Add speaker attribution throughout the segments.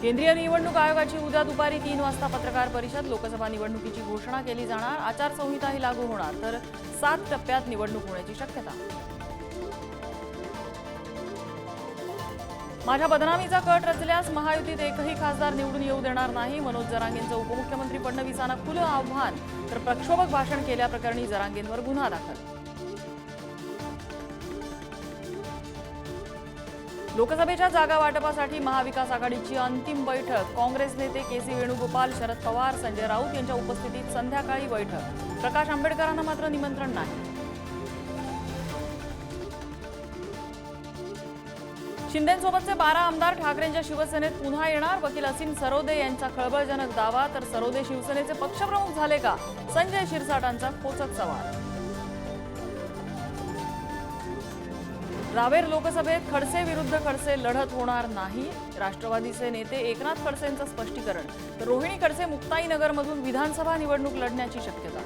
Speaker 1: केंद्रीय निवडणूक आयोगाची उद्या दुपारी तीन वाजता पत्रकार परिषद लोकसभा निवडणुकीची घोषणा केली जाणार आचारसंहिताही लागू होणार तर सात टप्प्यात निवडणूक होण्याची शक्यता. माझ्या बदनामीचा कट रचल्यास महायुतीत एकही खासदार निवडून येऊ देणार नाही. मनोज जरांगेंचं उपमुख्यमंत्री फडणवीसांना खुलं आव्हान तर प्रक्षोभक भाषण केल्याप्रकरणी जरांगेंवर गुन्हा दाखल. लोकसभेच्या जागा वाटपासाठी महाविकास आघाडीची अंतिम बैठक. काँग्रेस नेते के सी वेणुगोपाल शरद पवार संजय राऊत यांच्या उपस्थितीत संध्याकाळी बैठक. प्रकाश आंबेडकरांना मात्र निमंत्रण नाही. शिंदेसोबतचे बारा आमदार ठाकरेंच्या शिवसेनेत पुन्हा येणार. वकील असीम सरोदे यांचा खळबळजनक दावा. तर सरोदे शिवसेनेचे पक्षप्रमुख झाले का? संजय शिरसाटांचा खोचक सवाल. रावेर लोकसभेत खडसे विरुद्ध खडसे लढत होणार नाही. राष्ट्रवादीचे नेते एकनाथ खडसेंचं स्पष्टीकरण. तर रोहिणी खडसे मुक्ताईनगरमधून विधानसभा निवडणूक लढण्याची शक्यता.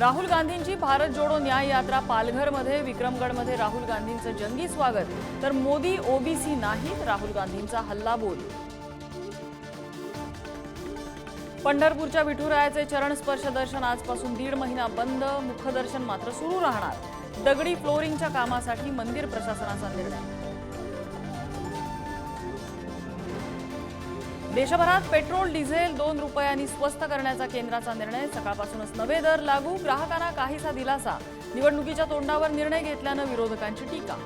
Speaker 1: राहुल गांधींची भारत जोडो न्याय यात्रा पालघरमध्ये विक्रमगडमध्ये राहुल गांधींचं जंगी स्वागत. तर मोदी ओबीसी नाहीत राहुल गांधींचा हल्लाबोल पंढरपूरच्या विठुरायाचे चरणस्पर्श दर्शन आजपासून दीड महिना बंद. मुखदर्शन मात्र सुरू राहणार. दगडी फ्लोरिंगच्या कामासाठी मंदिर प्रशासनाचा निर्णय. देशभरात पेट्रोल डिझेल दोन रुपयांनी स्वस्त करण्याचा केंद्राचा निर्णय. सकाळपासूनच नवे दर लागू. ग्राहकांना काहीसा दिलासा. निवडणुकीच्या तोंडावर निर्णय घेतल्यानं विरोधकांची टीका.